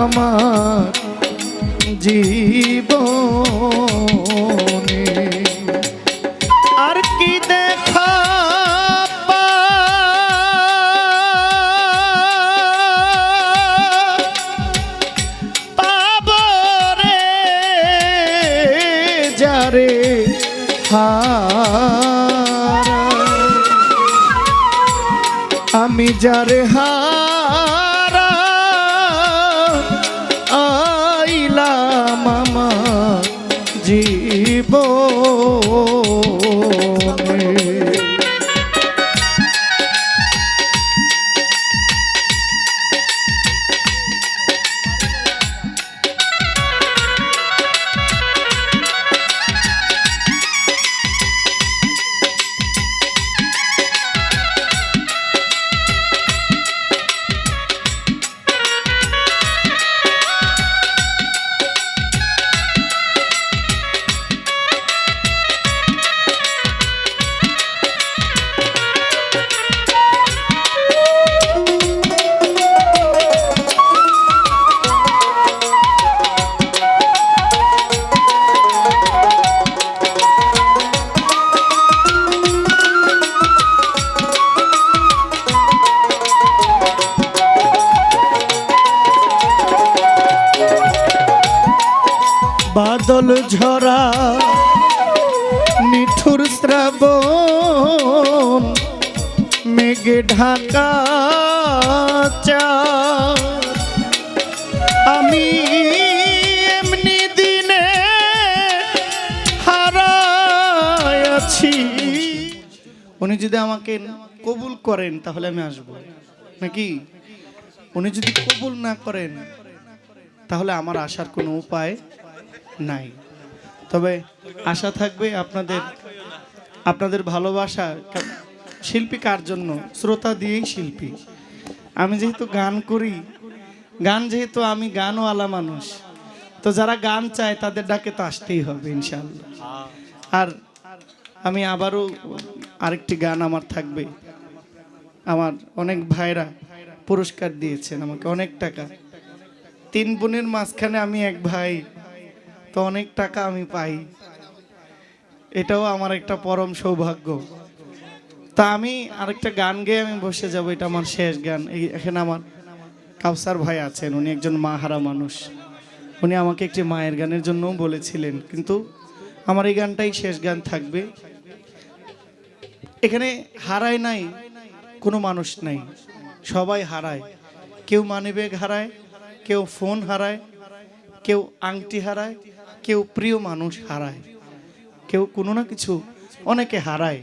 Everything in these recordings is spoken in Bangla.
আমার জীবনে। আর কি দেখা পাব রে যারে আমি যারে হারা আমাকে কবুল করেন, তাহলে আমি আসব। নাকি? উনি যদি কবুল না করেন, তাহলে আমার আসার কোনো উপায় নাই। তবে আশা থাকবে আপনাদের আপনাদের ভালোবাসা শিল্পী কার জন্য? শ্রোতা দিয়েই শিল্পী। আমি যেহেতু গান করি, গান যেহেতু আমি গানওয়ালা মানুষ, তো যারা গান চায় তাদের ডাকে তো আসতেই হবে ইনশাল্লাহ আর আমি আবারও আরেকটি গান আমার থাকবে। আমার অনেক ভাইরা পুরস্কার দিয়েছেন আমাকে অনেক টাকা। তিন বোনের মাঝখানে আমি এক ভাই, তো অনেক টাকা আমি পাই। এটাও আমার একটা পরম সৌভাগ্য। তা আমি আরেকটা গান গেয়ে আমি বসে যাব, এটা আমার শেষ গান। এখানে আমার কাউসার ভাই আছেন, উনি একজন মা হারা মানুষ। উনি আমাকে একটি মায়ের গানের জন্যও বলেছিলেন, কিন্তু আমার এই গানটাই শেষ গান থাকবে। এখানে হারায় নাই, কোনো মানুষ নাই। সবাই হারায়। কেউ মানিব্যাগ হারায়, কেউ ফোন হারায়, কেউ আংটি হারায়, কেউ প্রিয় মানুষ হারায়। কেউ কোনো না কিছু অনেকে হারায়।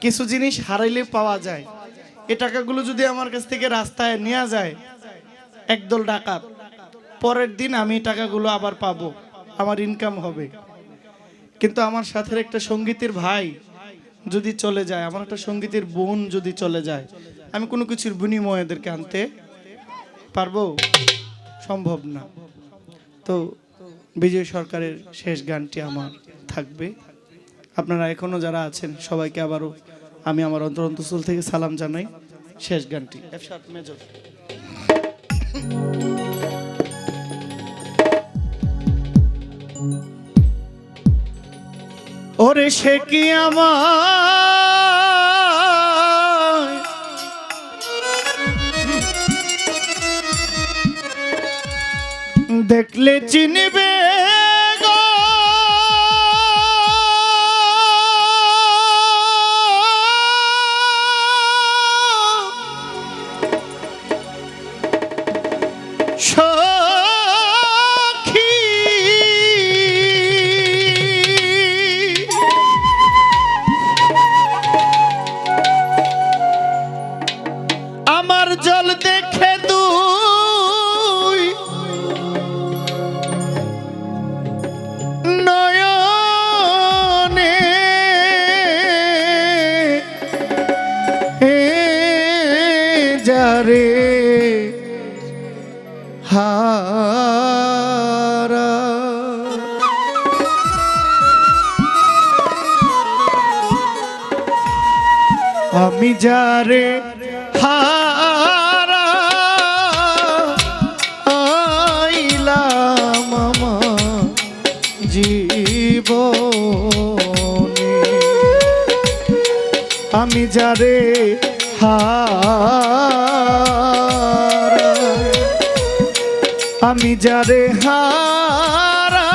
কিছু জিনিস হারাইলে পাওয়া যায়। এ টাকাগুলো যদি আমার কাছ থেকে রাস্তায় নেওয়া যায়, একদল ডাকাত, পরের দিন আমি টাকাগুলো আবার পাবো, আমার ইনকাম হবে। কিন্তু আমার সাথে একটা সঙ্গীতের ভাই যদি চলে যায়, আমার একটা সঙ্গীতের বোন যদি চলে যায়, আমি কোনো কিছুর বিনিময়ে এদেরকে আনতে পারব? সম্ভব না। তো বিজয় সরকারের শেষ গানটি আমার থাকবে। আপনারা এখনও যারা আছেন, সবাইকে আবারও আমি আমার অন্তর অন্তঃস্থল থেকে সালাম জানাই। শেষ গানটি। মেজর। ওরে সে কি আমার দেখলে চিনবে রে হারা। আমি যারে হারা আইলাম আমার জীবনে। আমি যারে হার। আমি যারে হারা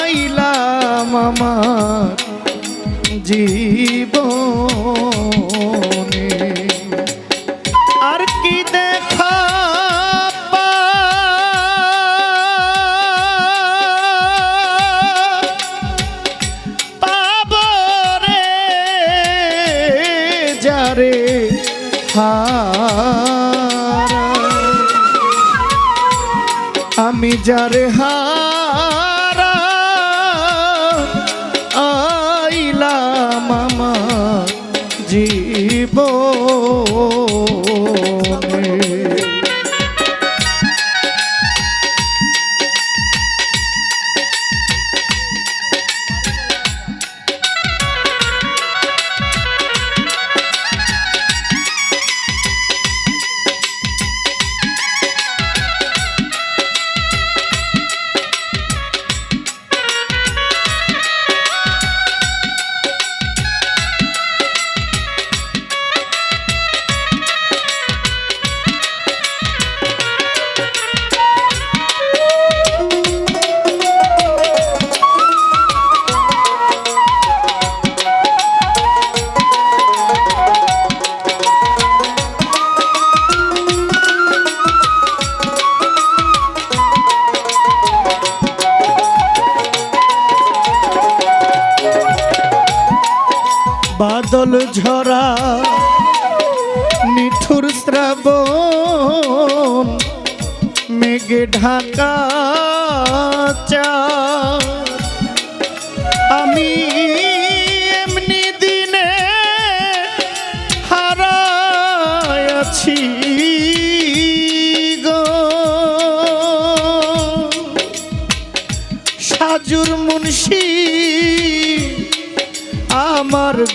আইলাম আমার জীবন। जरहा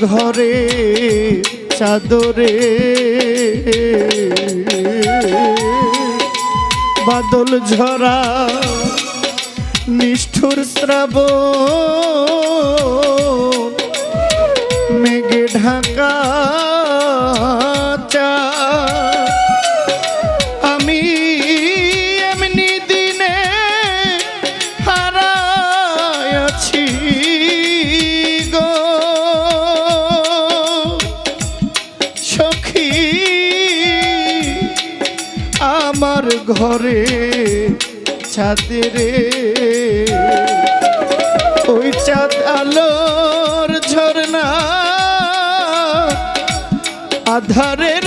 ঘরে চাদরে। বাদল ঝরা নিষ্ঠুর শ্রাবণ। ঘরে ছাদে ওই চাঁদ আলোর ঝর্ণা আধারে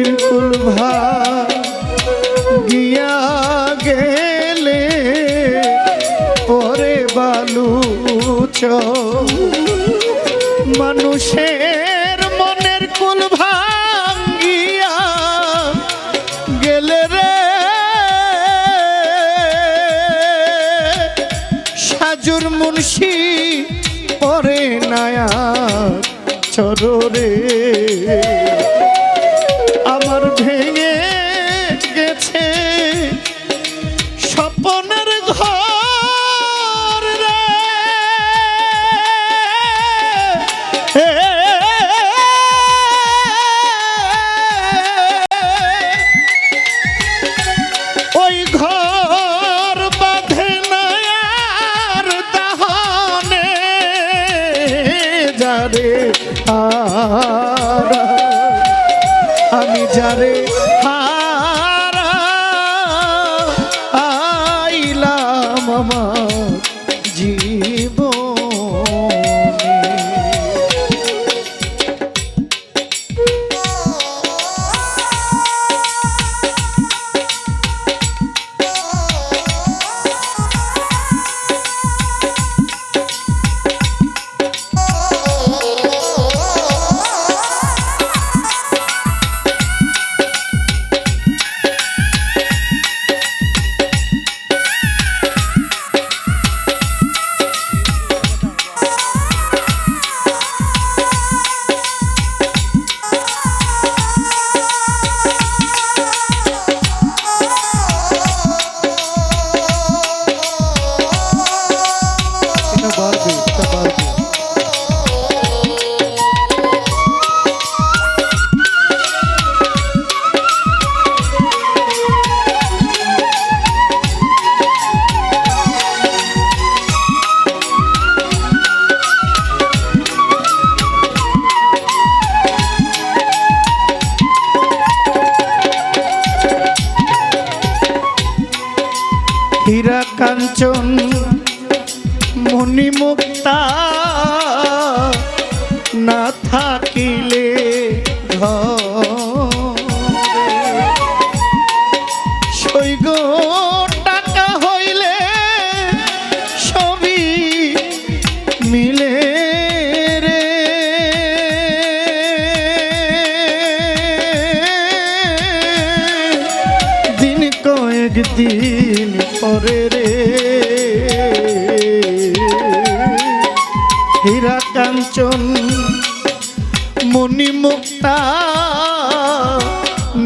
বিরকুল ভাই গিয়া গেলে পরে বালু চ। মানুষের মনের কুল ভাঙ্গিয়া গেলে রে। সাজুর মুন্সি পরে নায়া চররে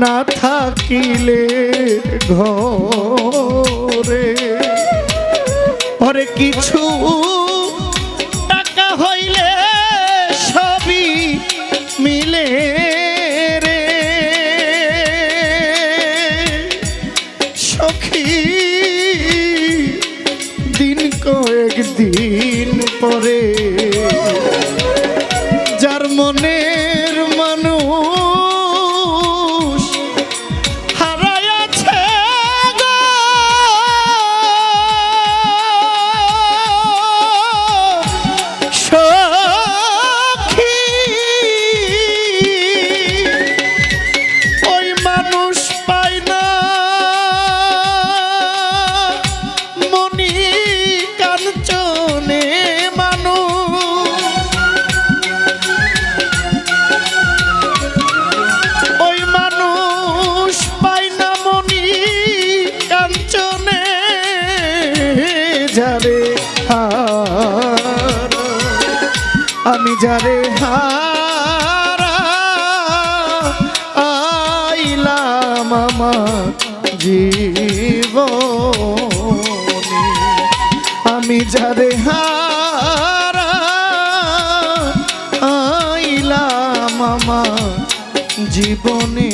না থাকিলে ঘরে। ঘরে কিছু টাকা হইলে সবই মিলে রে। সখী দিন কয়েকদিন পরে যারে হারা আইলাম মামা জীব আমি যারে হারা আইলাম মামা জীবনে।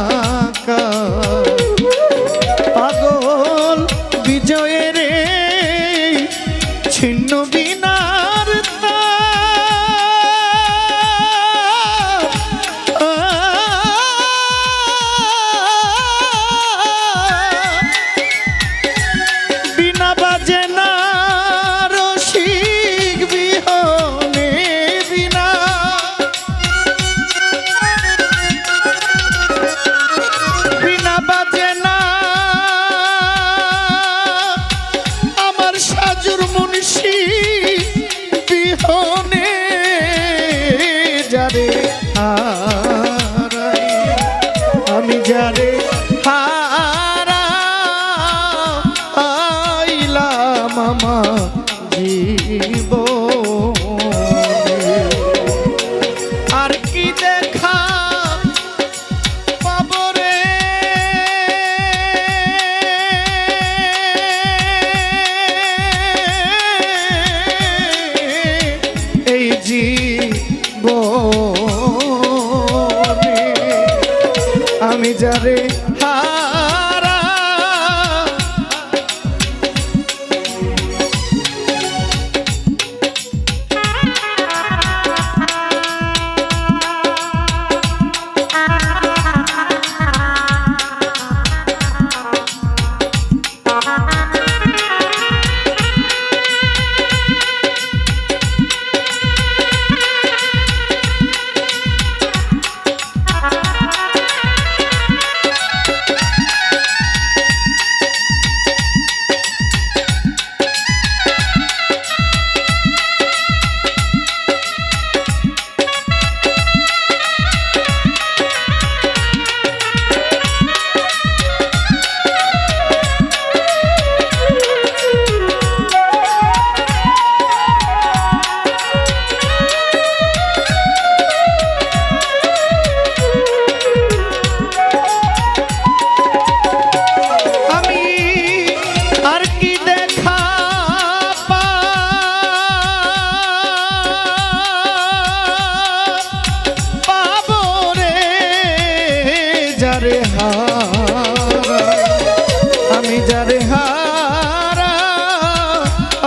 যারে হারা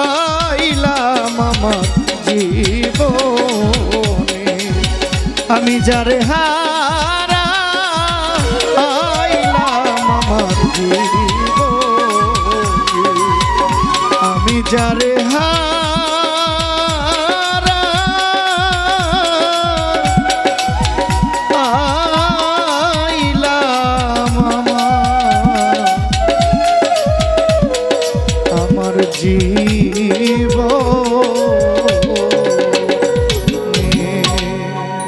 আইলাম আমার জীবনে। আমি যারে হারা আইলাম আমার জীবনে। আমি যারে